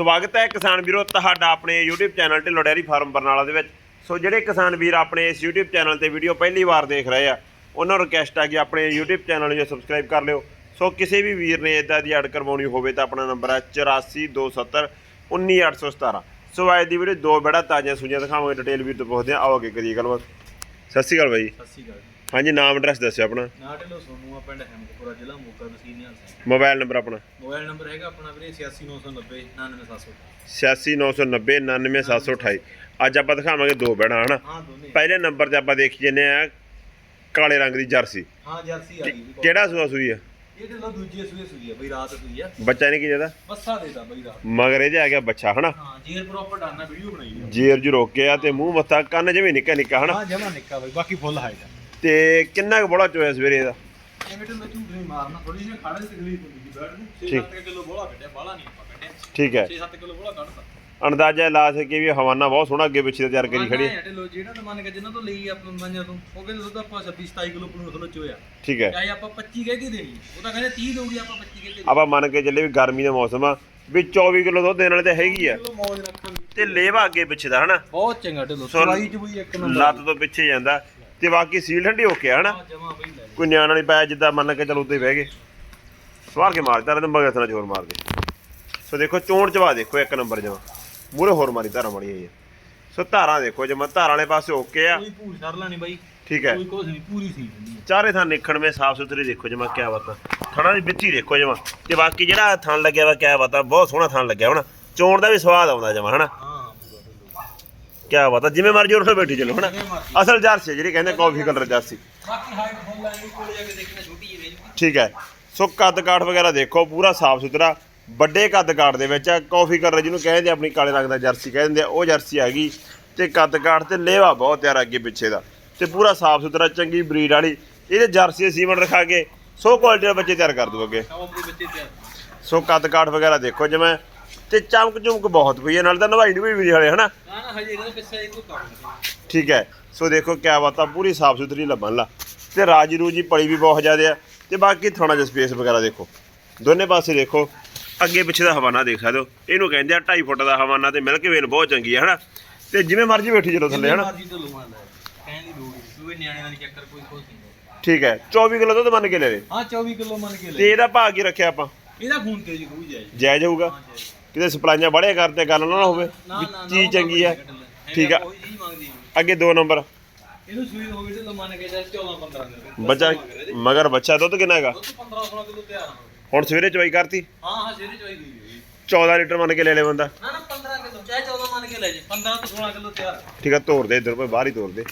ਸਵਾਗਤ ਹੈ ਕਿਸਾਨ ਵੀਰੋ ਤੁਹਾਡਾ ਆਪਣੇ YouTube channel Dhillon dairy farm Barnala ਦੇ ਵਿੱਚ। ਸੋ ਜਿਹੜੇ ਕਿਸਾਨ ਵੀਰ ਆਪਣੇ ਇਸ YouTube ਚੈਨਲ ਤੇ ਵੀਡੀਓ ਪਹਿਲੀ ਵਾਰ ਦੇਖ ਰਹੇ ਆ, ਉਹਨਾਂ ਨੂੰ ਰਿਕਵੈਸਟ ਆ ਕਿ ਆਪਣੇ YouTube ਚੈਨਲ ਨੂੰ ਸਬਸਕ੍ਰਾਈਬ ਕਰ ਲਿਓ। ਸੋ ਕਿਸੇ ਵੀ ਵੀਰ ਨੇ ਇਦਾਂ ਦੀ ਐਡ ਕਰਵਾਉਣੀ ਹੋਵੇ ਤਾਂ ਆਪਣਾ ਨੰਬਰ ਹੈ 8427 19817 ਸੋ ਅੱਜ ਦੀ ਵੀਡੀਓ ਦੋ ਬੜਾ ਤਾਜ਼ੀਆਂ ਸੂਈਆਂ ਦਿਖਾਵਾਂਗੇ ਡਿਟੇਲ ਵੀਰ ਤੋਂ ਪੁੱਛਦੇ ਆ ਆਓ ਅੱਗੇ ਕਰੀਏ ਗੱਲਬਾਤ। ਸਤਿ ਸ਼੍ਰੀ ਅਕਾਲ ਬਾਈ। ਸਤਿ ਸ਼੍ਰੀ ਅਕਾਲ ਜੀ। ਹਾਂਜੀ ਨਾਮ ਐਡਰੈਸ ਦੱਸਿਓ ਆਪਣਾ। ਨਾਟਲੋ ਸੋਨੂ ਆ ਪਿੰਡ ਹੈਮਕਪੁਰਾ ਜ਼ਿਲ੍ਹਾ ਮੋਗਾ ਤਹਿਸੀਲ ਨਿਹਾਲ ਸਿੰਘ। ਮੋਬਾਈਲ ਨੰਬਰ ਆਪਣਾ। ਮੋਬਾਈਲ ਨੰਬਰ ਹੈਗਾ ਆਪਣਾ ਵੀਰੇ 86990 99700 86990 99728 ਅੱਜ ਆਪਾਂ ਦਿਖਾਵਾਂਗੇ ਦੋ ਬੈਣਾ ਹਨਾ? ਹਾਂ ਦੋਨੇ। ਪਹਿਲੇ ਨੰਬਰ ਤੇ ਆਪਾਂ ਦੇਖੀ ਜੰਨੇ ਆ ਕਾਲੇ ਰੰਗ ਦੀ ਜਰਸੀ। ਹਾਂ ਜਰਸੀ ਆ ਗਈ। ਜੀ ਕਿਹੜਾ ਸੂਆ ਸੂਈ ਆ? ਇਹ ਢਿੱਲੋ ਦੂਜੀ ਸੂਏ ਸੂਈ ਆ ਬਈ ਰਾਤ ਸੂਈ ਆ। ਬੱਚਾ ਨੇ ਕੀ ਜਿਹਦਾ? ਬੱਸਾ ਦੇਦਾ ਬਈ ਰਾਤ। ਮਗਰ ਇਹਦੇ ਆ ਗਿਆ ਬੱਚਾ ਹਨਾ? ਹਾਂ ਜੀਰ ਪ੍ਰੋਪਰ ਡਾਨਾ ਵੀਡੀਓ ਬਣਾਈ ਜੇਰ ਜੂ ਰੋਕਿਆ ਤੇ ਮੂੰਹ ਮੱਥਾ ਕੰਨ ਜਿਵੇਂ ਨਿੱਕਾ ਨਿੱਕਾ ਹਨਾ? ਹਾਂ ਜਮਾ ਨਿੱਕਾ ਬਈ ਬਾਕੀ ਫੁੱਲ ਤੇ ਕਿੰਨਾ ਕੁ ਬੜਾ ਚੋਇਆ ਸਵੇਰੇ ਇਹਦਾ? ਇਹ ਬੇਟੇ ਮੈਂ ਝੂਠ ਨਹੀਂ ਮਾਰਨਾ ਥੋੜੀ ਜਿਹੀ ਖਾੜੇ ਤਕਲੀਫ ਹੁੰਦੀ ਸੀ ਬੈਠ ਨੂੰ ਠੀਕ। 6-7 ਕਿਲੋ ਬੋਲਾ ਕੱਢਿਆ ਬਾਲਾ ਨਹੀਂ ਆਪਾਂ ਕੱਢਿਆ। ਠੀਕ ਹੈ। 6-7 ਕਿਲੋ ਬੋਲਾ ਕੱਢਦਾ ਅੰਦਾਜ਼ਾ ਲਾ ਸਕੇ ਵੀ ਹਵਾਨਾ ਬਹੁਤ ਸੋਹਣਾ ਅੱਗੇ ਪਿੱਛੇ ਦਾ ਤਿਆਰ ਕਰੀ ਖੜੀ ਹੈ। ਢਿੱਲੋ ਜਿਹੜਾ ਤਾਂ ਮੰਨ ਕੇ ਜਿੰਨਾਂ ਤੋਂ ਲਈ ਆਪਾਂ ਮੰਨਿਆ ਤੋਂ ਉਹ ਕਹਿੰਦੇ ਦੁੱਧ ਆਪਾਂ 26-27 ਕਿਲੋ ਪਲੂਣ ਥੋੜਾ ਚੋਇਆ। ਠੀਕ ਹੈ। ਚਾਹੇ ਆਪਾਂ 25 ਕਹਿ ਕੇ ਦੇਣੀ ਉਹ ਤਾਂ ਕਹਿੰਦੇ 30 ਦਊਗੀ ਆਪਾਂ 25 ਕਹਿ ਕੇ ਆਪਾਂ ਮੰਨ ਕੇ ਚੱਲੇ ਵੀ ਗਰਮੀ ਦਾ ਮੌਸਮ ਆ ਵੀ 24 ਕਿਲੋ ਦੁੱਧ ਦੇਣ ਵਾਲੇ ਤਾਂ ਹੈਗੀ ਆ। ਕਿਲੋ ਮੌਜ ਤੇ ਲੇਵਾ ਅੱਗੇ ਪਿੱਛੇ ਦਾ ਹਨਾ? ਬਹੁਤ ਚੰਗਾ ਢਿੱਲੋ ਸਵਾਈ ਚ ਵੀ ਇੱਕ ਨੰਬਰ। ਲੱਤ ਤੋਂ ਪਿੱਛੇ ਜਾਂਦਾ। ਤੇ ਬਾਕੀ ਸੀਲ ਠੰਡੀ ਹੋ ਕੇ ਹਨਾ? ਜਮਾ ਬਈ ਲੈ ਕੋਈ ਨਿਆਣਾ ਨਹੀਂ ਪਾਇਆ ਜਿੱਦਾਂ ਮੰਨ ਕੇ ਚਲੋ ਉੱਤੇ ਬਹਿ ਗਏ। ਸਵਾਰ ਕੇ ਮਾਰਦਾ ਰਹੇ ਮਗਰ ਥਣਾ ਜ਼ੋਰ ਮਾਰਦੇ ਸੋ ਦੇਖੋ ਚੋਣ ਚਵਾ ਦੇਖੋ ਇੱਕ ਨੰਬਰ ਜਮਾ। ਮੂਰੇ ਹੋਰ ਮਾਰੀ ਧਾਰਾਂ ਮੜੀ ਹੋਈ ਹੈ ਸੋ ਧਾਰਾਂ ਦੇਖੋ ਜਮਾ ਧਾਰਾਂ ਵਾਲੇ ਪਾਸੇ ਓਕੇ ਆ। ਕੋਈ ਭੂਰ ਛੜ ਲਾਣੀ ਬਾਈ। ਠੀਕ ਹੈ। ਕੋਈ ਨਹੀਂ ਪੂਰੀ ਸੀ ਚਾਰੇ ਥਾਂ ਨਿਖਣ ਮੇ ਸਾਫ਼ ਸੁਥਰੇ ਦੇਖੋ ਜਮਾ ਕਿਆ ਬਾਤ। ਆ ਥਣਾ ਦੀ ਵਿੱਚੀ ਦੇਖੋ ਜਮਾ। ਤੇ ਬਾਕੀ ਜਿਹੜਾ ਥਣ ਲੱਗਿਆ ਵਾ ਕਿਆ ਬਾਤ ਆ ਬਹੁਤ ਸੋਹਣਾ ਥਣ ਲੱਗਿਆ ਹੁਣ। ਚੋਣ ਦਾ ਵੀ ਸਵਾਦ ਆਉਂਦਾ ਜਮਾ ਹਨਾ? ਕਿਆ ਬਾਤ ਆ ਜਿਵੇਂ ਮਰਜ਼ੀ ਉੱਥੇ ਬੈਠੀ ਚਲੋ ਹਨਾ। ਅਸਲ ਜਰਸੀ ਆ ਜਿਹੜੀ ਕਹਿੰਦੇ ਕਾਫੀ ਕਲਰ ਜਰਸੀ। ਬਾਕੀ ਹਾਈਟ ਫੁੱਲ ਲਾਣੀ ਕੋਲੇ ਜਾ ਕੇ ਦੇਖਣਾ ਛੋਟੀ ਜਿਹੀ ਵੇਜ ਠੀਕ ਹੈ। ਸੋ ਕੱਦ ਕਾਠ ਵਗੈਰਾ ਦੇਖੋ ਪੂਰਾ ਸਾਫ਼ ਸੁਥਰਾ ਵੱਡੇ ਕੱਦ ਕਾਠ ਦੇ ਵਿੱਚ ਕਾਫੀ ਕਲਰ ਜਿਹਨੂੰ ਕਹਿੰਦੇ ਆਪਣੀ ਕਾਲੇ ਰੰਗ ਦਾ ਜਰਸੀ ਕਹਿੰਦੇ ਆ ਉਹ ਜਰਸੀ ਆ ਗਈ। ਤੇ ਕੱਦ ਕਾਠ ਤੇ ਲੇਵਾ ਬਹੁਤ ਪਿਆਰਾ ਅੱਗੇ ਪਿੱਛੇ ਦਾ। ਤੇ ਪੂਰਾ ਸਾਫ਼ ਸੁਥਰਾ ਚੰਗੀ ਬਰੀਡ ਵਾਲੀ ਇਹਦੇ ਜਰਸੀ ਦੇ ਸੀਮਨ ਰਖਾ ਕੇ ਸੋ ਕੁਆਲਿਟੀ ਦੇ ਬੱਚੇ ਤਿਆਰ ਕਰ ਦੂ ਅੱਗੇ। ਸੋ ਕੱਦ ਕਾਠ ਵਗੈਰਾ ਦੇਖੋ ਜਿਵੇਂ ਤੇ ਚਮਕ ਚਮਕ ਬਹੁਤ ਪਈ ਹੈ ਨਾਲ ਤਾਂ ਨਵਾਈ ਨੂੰ ਵੀ ਵੀ ਹਲੇ ਹਨਾ? ਹਜੇ ਇਹਦਾ ਪਿੱਛੇ ਇਹ ਤੋਂ ਕੰਮ ਨਹੀਂ। ਠੀਕ ਹੈ। ਸੋ ਦੇਖੋ ਕਿਆ ਬਾਤ ਆ ਪੂਰੀ ਸਾਫ਼ ਸੁਥਰੀ ਲੱਭਣ ਲਾ। ਤੇ ਰਾਜੀ ਰੂਜੀ ਪੜੀ ਵੀ ਬਹੁਤ ਜ਼ਿਆਦਾ ਆ। ਤੇ ਬਾਕੀ ਥੋੜਾ ਜਿਹਾ ਸਪੇਸ ਵਗੈਰਾ ਦੇਖੋ। ਦੋਨੇ ਪਾਸੇ ਦੇਖੋ ਅੱਗੇ ਪਿੱਛੇ ਦਾ ਹਵਾਨਾ ਦੇਖ ਸਕਦੇ ਹੋ। ਇਹਨੂੰ ਕਹਿੰਦੇ ਆ 2.5 ਫੁੱਟ ਦਾ ਹਵਾਨਾ ਤੇ ਮਿਲਕ ਵੇਨ ਬਹੁਤ ਚੰਗੀ ਹੈ ਹਨਾ? ਤੇ ਜਿਵੇਂ ਮਰਜ਼ੀ ਬੈਠੀ ਚਲੋ ਥੱਲੇ ਹਨਾ? ਮਰਜ਼ੀ ਢਿੱਲੋਂ ਮੰਨ ਲੈ ਕਹਿਣ ਦੀ ਲੋੜ ਨਹੀਂ। ਕੋਈ ਨਿਆਣੇ ਨਾਲ ਚੱਕਰ ਕੋਈ ਖੁਸ਼ ਨਹੀਂ। ਠੀਕ ਹੈ। 24 ਕਿਲੋ ਦੁੱਧ ਮੰਨ ਕੇ ਲੈ ਲੈ। ਹਾਂ 24 ਕਿਲੋ ਮੰਨ ਕੇ ਤੇ ਲੈ। ਇਹਦਾ ਭਾਅ ਕੀ ਰੱਖਿਆ ਆਪਾਂ? ਇਹਦਾ ਖੂਨ ਤੇਜ਼ ਰੂਹ ਜਾਏ ਜਾਇਜ਼ ਹੋਊਗਾ ਹਾਂ ਕਿਤੇ ਸਪਲਾਈਆਂ ਬੜੇ ਕਰਦੇ ਗੱਲ ਨਾ ਹੋਵੇ ਵੀ ਚੀਜ਼ ਚੰਗੀ ਆ। ਠੀਕ ਆ। ਅੱਗੇ ਦੋ ਨੰਬਰ। ਇਹਨੂੰ ਸੂਈ ਹੋ ਗਈ ਢਿੱਲੋਂ ਮੰਨ ਕੇ ਜਾਏ 14 15 ਦਿਨ। ਬੱਚਾ ਮਗਰ ਬੱਚਾ ਦੁੱਧ ਕਿੰਨਾ ਹੈਗਾ? ਦੁੱਧ 15 16 ਕਿਲੋ ਤਿਆਰ ਆ। ਹੁਣ ਸਵੇਰੇ ਚਵਾਈ ਕਰਤੀ? ਹਾਂ ਹਾਂ ਸ਼ੇਰੀ ਚੋਈ ਗਈ ਹੋਈ। 14 ਲੀਟਰ ਮੰਨ ਕੇ ਲੈ ਲੈ ਬੰਦਾ। ਨਾ ਨਾ 15 ਕਿਲੋ ਚਾਹੇ 14 ਮੰਨ ਕੇ ਲੈ ਜੇ। 15 ਤੋਂ 16 ਕਿਲੋ ਤਿਆਰ ਆ। ਠੀਕ ਆ ਤੋੜ ਦੇ ਇਧਰ ਕੋਈ ਬਾਹਰ ਹੀ ਤੋੜ ਦੇ।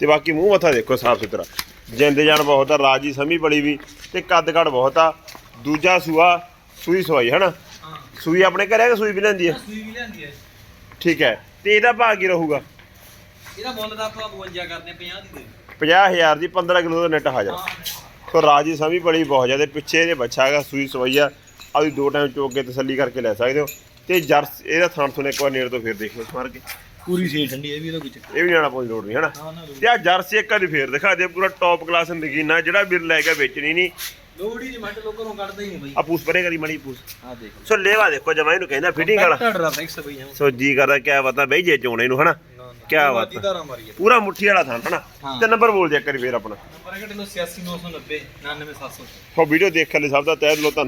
ਤੇ ਬਾਕੀ ਮੂੰਹ ਮੱਥਾ ਦੇਖੋ ਸਾਫ਼ ਸੁਥਰਾ। ਜਿੰਦ ਜਾਨ ਬਹੁਤ ਆ ਰਾਜੀ ਸਮੀ ਬੜੀ ਵੀ ਤੇ ਕੱਦ ਕੱਦ ਬਹੁਤ ਆ। ਦੂਜਾ ਸੂਆ ਸੂਈ ਸਵਾਈ ਹਨਾ? ਹਾਂ ਸੂਈ ਆਪਣੇ ਘਰੇ ਆ ਕਿ ਸੂਈ ਵੀ ਲੈਂਦੀ ਹੈ ਸੂਈ ਵੀ ਲਿਆਂਦੀ ਹੈ ਠੀਕ ਹੈ। ਤੇ ਇਹਦਾ ਭਾਅ ਕੀ ਰਹੂਗਾ? ਇਹਦਾ ਮੁੱਲ ਦਾ ਆਪਾਂ 52 ਕਰਦੇ ਆ 50 ਦੀ ਦੇ 50000 ਦੀ 15 ਕਿਲੋ ਦਾ ਨੈਟ ਹਾਜ਼ਰ ਹਾਂ। ਸੋ ਰਾਜੀ ਸਮੀ ਬੜੀ ਬਹੁਤ ਜ਼ਿਆਦਾ। ਪਿੱਛੇ ਇਹਦੇ ਬੱਚਾ ਹੈਗਾ ਸੂਈ ਸਵਾਈ ਆ। ਆਦੀ ਦੋ ਟਾਈਮ ਚੋਕ ਕੇ ਤਸੱਲੀ ਕਰਕੇ ਲੈ ਸਕਦੇ ਹੋ। ਤੇ ਜਰਸ ਇਹਦਾ ਥਣ ਥੁਣ ਇੱਕ ਵਾਰ ਨੇੜ ਤੋਂ ਫੇਰ ਦੇਖ ਲਓ ਮਾਰ ਕੇ। ਪੂਰੀ ਸੇਲ ਠੰਡੀ ਇਹ ਵੀ ਇਹਦਾ ਕੋਈ ਚੱਕਰ ਇਹ ਵੀ ਜਾਣਾ ਕੋਈ ਲੋੜ ਨਹੀਂ ਹਨਾ? ਨਾ ਨਾ। ਤੇ ਆ ਜਰਸੀ ਇੱਕ ਵਾਰੀ ਫੇਰ ਦਿਖਾ ਦੇ ਪੂਰਾ ਟੌਪ ਕਲਾਸ ਨਗੀਨਾ ਜਿਹੜਾ ਵੀਰ ਲੈ ਕੇ ਵੇਚਣੀ ਨਹੀਂ ਲੋੜੀ ਦੀ ਮੱਟ ਲੋਕਾਂ ਨੂੰ ਕੱਢਦਾ ਹੀ ਨਹੀਂ ਬਈ। ਆ ਪੂਸ ਪਰੇ ਕਰੀ ਮੜੀ ਪੂਸ। ਆ ਦੇਖ ਸੋ ਲੇਵਾ ਦੇਖੋ ਜਮਾ ਇਹਨੂੰ ਕਹਿੰਦਾ ਫਿਟਿੰਗ ਵਾਲਾ। ਟੜਦਾ ਫਿਕਸ ਬਈ ਹਾਂ ਸੋ ਜੀ ਕਰਦਾ ਕਿਆ ਬਤਾ ਬਈ ਜੇ ਚੋਣੇ ਨੂੰ ਹਨਾ ਕਿਆ ਬਾਤ ਆ। ਧਾਰਾ ਮਾਰੀ ਹੈ ਪੂਰਾ ਮੁੱਠੀ ਵਾਲਾ ਥਾਂ ਹਨਾ? ਹਾਂ। ਤੇ ਨੰਬਰ ਬੋਲ ਦਿਆ ਕਰੀ ਫੇਰ ਆਪਣਾ। ਨੰਬਰ ਹੈਗਾ ਢਿੱਲੋਂ 86990 99700 ਸੋ ਵੀਡੀਓ ਦੇਖਣ ਲਈ ਸਭ ਦਾ ਤਹਿ ਦਿਲੋਂ ਧੰਨਵਾਦ।